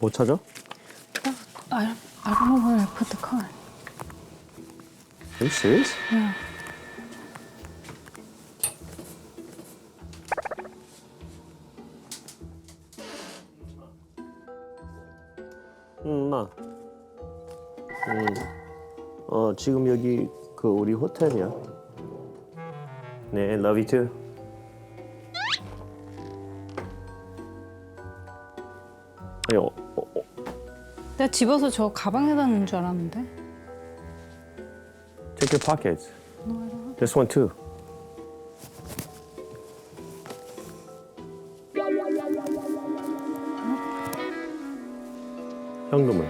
못 찾아? I, I don't know where I put the card. Are you serious? Yeah. 응, 마. 응. 어, 지금 여기 그 우리 호텔이야. 네, love you too. 아니, 어, 어, 어, 내가 집어서 저 가방에다 넣는 줄 알았는데. check your pockets. This one too. 현금은?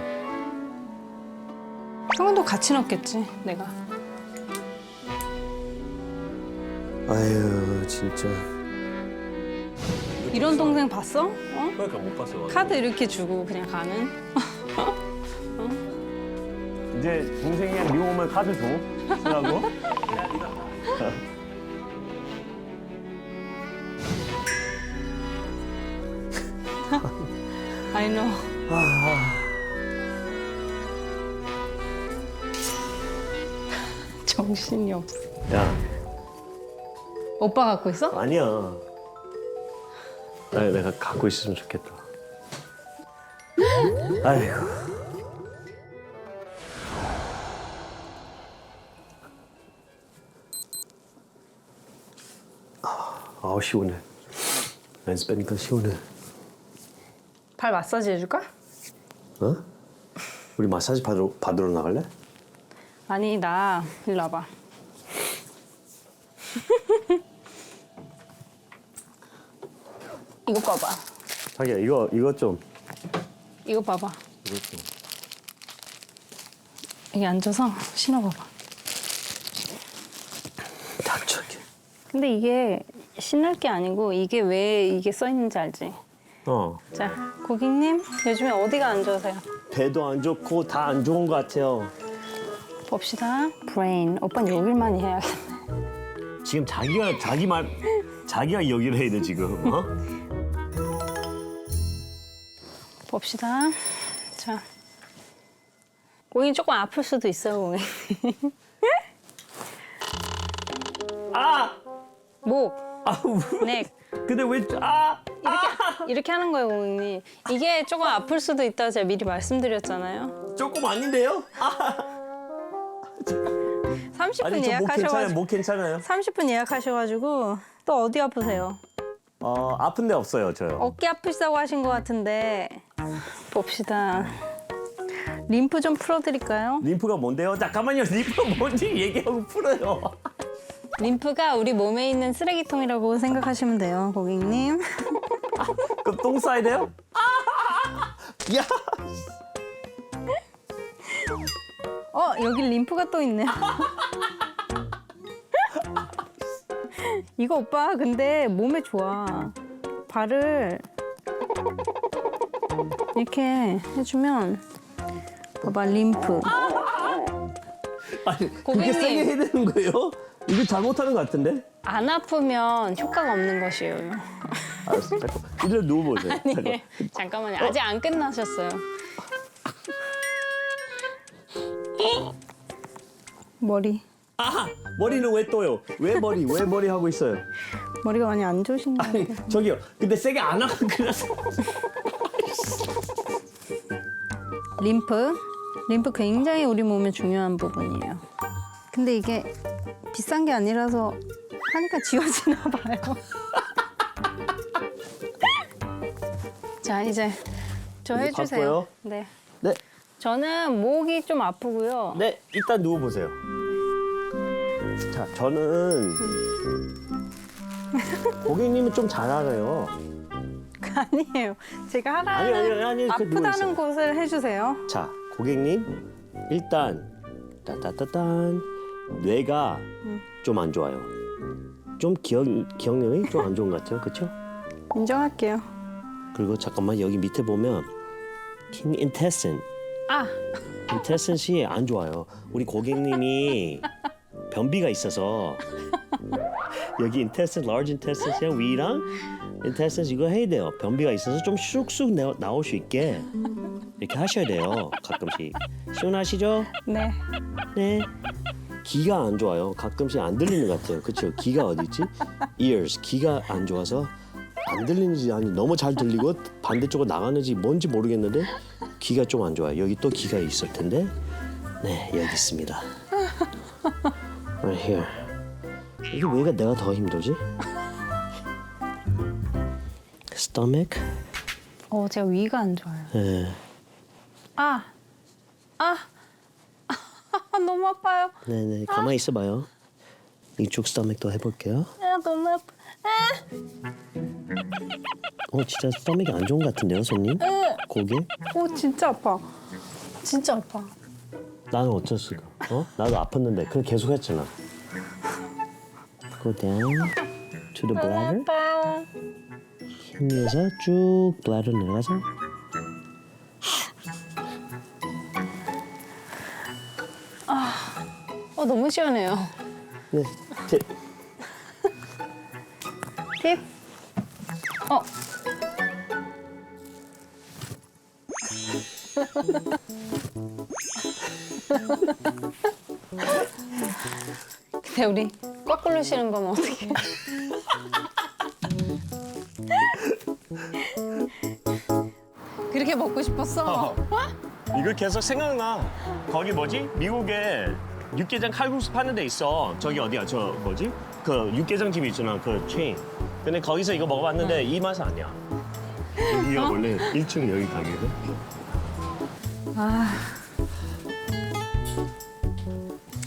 형은도 같이 넣겠지, 내가. 아유, 진짜. 이런 동생 봤어? 어? 그러니까 못 봤어. 카드 이렇게 주고 그냥 가는? 이제 동생이 미국 오면 카드 줘. 쓰라고. I know. 정신이 없어. 야, 오빠 갖고 있어? 아니야. 아니, 내가 갖고 있으면 좋겠다. 아이고. 아, 시원해. 렌즈 빼니까 시원해. 발 마사지 해줄까? 어? 우리 마사지 받으러, 받으러 나갈래? 아니 나 일로 와봐. 이거 봐봐. 자기야, 이거, 이거 좀. 이거 봐봐. 이거 좀. 여기 앉아서 신어봐봐. 닥쳐게. 근데 이게 신을 게 아니고 이게 왜 이게 써 있는지 알지? 어. 자, 고객님 요즘에 어디가 안 좋으세요? 배도 안 좋고 다 안 좋은 것 같아요. 봅시다. 브레인. 오빠는 여길 많이 해야겠네. 지금 자기가 자기 말 자기가 여기를 해야 돼 지금. 어? 봅시다. 자. 고객님 조금 아플 수도 있어요, 고객님. 아! 목, 아! 넥. 근데 왜 아! 이렇게, 이렇게 하는 거예요, 고객님. 이게 조금 아플 수도 있다고 제가 미리 말씀드렸잖아요. 조금 아닌데요? 아! 30분 아니 저목 괜찮아요. 예약하셔가지고. 목 괜찮아요. 30분 예약하셔가지고 또 어디 아프세요? 어 아픈 데 없어요 저요. 어깨 아프시다고 하신 것 같은데 봅시다. 림프 좀 풀어드릴까요? 림프가 뭔데요? 잠깐만요. 림프가 뭔지 얘기하고 풀어요. 림프가 우리 몸에 있는 쓰레기통이라고 생각하시면 돼요, 고객님. 그럼 똥 싸야 돼요? 아! 야! 어, 여기 림프가 또 있네. 이거 오빠 근데 몸에 좋아. 발을 이렇게 해주면 봐봐 림프. 아니 그게 고객님. 세게 해야 되는 거예요? 이거 잘못하는 것 같은데? 안 아프면 효과가 없는 것이에요. 알았어. 잠깐. 이대로 누워보세요. 잠깐. 네, 잠깐만요. 아직 안 끝나셨어요. 머리. 아! 머리는 왜 떠요? 왜 머리? 왜 머리 하고 있어요? 머리가 많이 안 좋으신 것 아니 같아요. 저기요. 근데 세게 안 하고 그래서 림프. 림프 굉장히 우리 몸에 중요한 부분이에요. 근데 이게 비싼 게 아니라서 하니까 지워지나 봐요. 자, 이제 저 이제 해주세요. 바꿔요? 네. 네. 저는 목이 좀 아프고요. 네, 일단 누워 보세요. 자, 저는 고객님은 좀 잘 알아요. 아니에요. 제가 하라는 아니, 아니, 아니, 그 아프다는 누워있어요. 곳을 해주세요. 자, 고객님 일단 따따따딴 뇌가 좀 안 좋아요. 좀 기억 기억력이 좀 안 좋은 것 같아요, 그렇죠? 인정할게요. 그리고 잠깐만 여기 밑에 보면 kin intestine, 아, intestine이 안 좋아요. 우리 고객님이 변비가 있어서 여기 intestine, large 위랑 intestine 이거 해야 돼요. 변비가 있어서 좀 쑥쑥 나- 나올 수 있게 이렇게 하셔야 돼요. 가끔씩 시원하시죠? 네. 네. 귀가 안 좋아요. 가끔씩 안 들리는 것 같아요. 그렇죠? 귀가 어디 있지? ears. 귀가 안 좋아서 안 들리는지 아니 너무 잘 들리고 반대쪽으로 나가는지 뭔지 모르겠는데 귀가 좀 안 좋아요. 여기 또 귀가 있을 텐데. 네, 여기 있습니다. Right here. 이게 왜가 내가 더 힘들지? stomach. 어, 제가 위가 안 좋아요. 네. 아, 아, 너무 아파요. 네네 가만히 있어봐요. 이쪽 스토맥도 해볼게요. 아, 너무 아파. 아, 어 진짜 스토맥이 안 좋은 것 같은데요, 손님? 고개? 오, 진짜 아파. 진짜 아파. 나는 어쩔 수가? 어? 나도 아팠는데 그걸 계속 했잖아. Go down to the bladder. 힘내서 쭉 bladder 내려가서. 어, 너무 시원해요. 네. 팁. 팁. 어. 근데 우리 거꾸로 쉬는 거면 어떡해? 그렇게 먹고 싶었어? 이거 계속 생각나. 거기 뭐지? 미국에 육개장 칼국수 파는 데 있어. 저기 어디야? 저 뭐지? 그 육개장 집 있잖아. 그 체인. 근데 거기서 이거 먹어봤는데 이 맛은 아니야. 여기가 원래 1층 여기 가게거든. 아,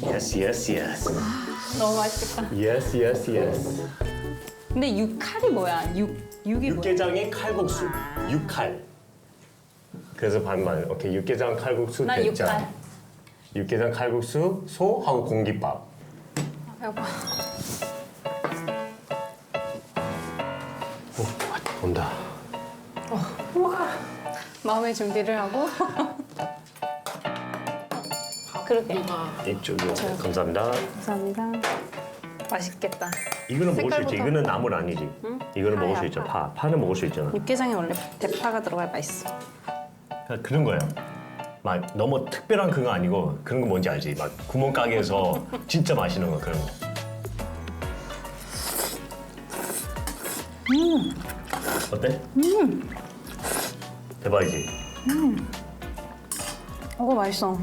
Yes, yes, yes. 너무 맛있겠다. Yes, yes, yes. 근데 육칼이 뭐야? 육 육이 뭐야? 육개장의 칼국수. 육칼. 그래서 반반. 오케이, 육개장 칼국수 나. 육칼. 육개장 칼국수 소하고 공깃밥. 배고파. 오, 온다. 마음의 준비를 하고. 그렇게. 이쪽이요. 감사합니다. 감사합니다. 맛있겠다. 이거는 먹을 수 있지. 색깔부터. 이거는 나물 아니지. 이거는 먹을 수 파야, 있죠. 파. 파. 파는 먹을 수 있잖아. 육개장에 원래 대파가 들어가야 맛있어. 그냥 그런 거예요. 막 너무 특별한 그거 아니고 그런 거 뭔지 알지? 막 구멍가게에서 진짜 맛있는 거 그런 거. 어때? 대박이지. 어, 맛있어.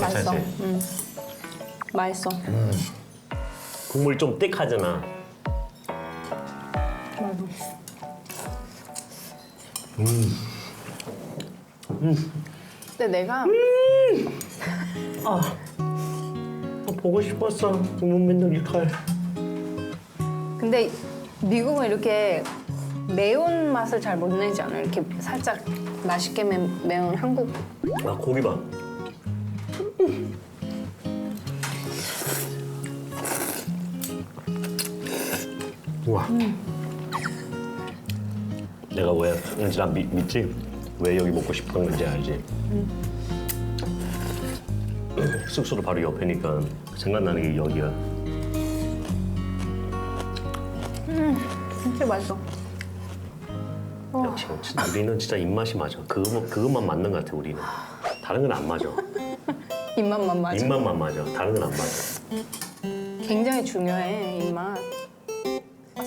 맛있어. 괜찮지? 응. 맛있어. 국물 좀 띡하잖아. 근데 내가 아, 아, 보고 싶었어. 맨날 육칼. 근데 미국은 이렇게 매운 맛을 잘 못 내지 않아. 이렇게 살짝 맛있게 매, 매운 한국. 아 고기 봐. 우와. 내가 왜 은지라 믿지? 왜 여기 먹고 싶은 건지 알지? 숙소도 바로 옆이니까 생각나는 게 여기야. 진짜 맛있어. 역시 진짜 우리는 진짜 입맛이 맞아. 그거 그것만 맞는 것 같아 우리는. 다른 건 안 맞아. 입맛만 맞아. 입맛만 맞아. 다른 건 안 맞아. 굉장히 중요해 입맛.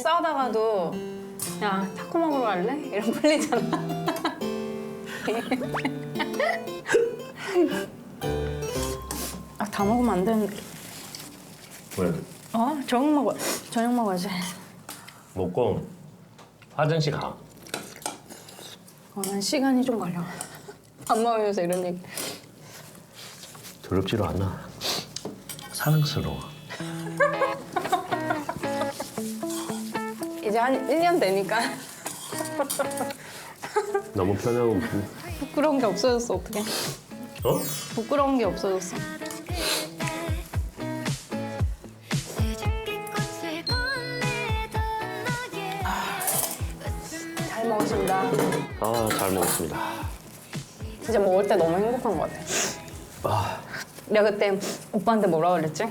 싸우다가도 야 타코 먹으러 갈래? 이런 풀리잖아. 아, 다 먹으면 안 되는데. 왜? 어? 저녁 먹어. 저녁 먹어야지. 먹고 화장실 가. 어, 난 시간이 좀 걸려. 안 먹으면서 이런 얘기. 더럽지도 않아. 사랑스러워. 이제 한 1년 되니까 너무 편하고 부- 부끄러운 게 없어졌어. 어떡해. 어? 부끄러운 게 없어졌어. 잘 먹었습니다. 아, 잘 먹었습니다. 진짜 먹을 때 너무 행복한 것 같아. 아, 내가 그때 오빠한테 뭐라 그랬지?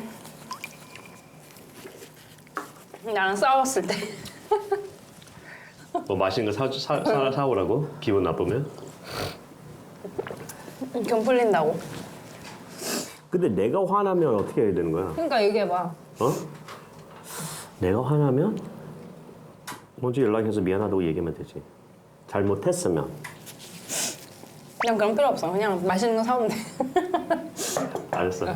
나랑 싸웠을 때. 뭐 맛있는 거 사, 사, 사, 사오라고? 기분 나쁘면? 경 풀린다고. 근데 내가 화나면 어떻게 해야 되는 거야? 그러니까 얘기해봐. 어? 내가 화나면 먼저 연락해서 미안하다고 얘기하면 되지. 잘못했으면 그냥 그런 필요 없어. 그냥 맛있는 거 사오면 돼. 알았어.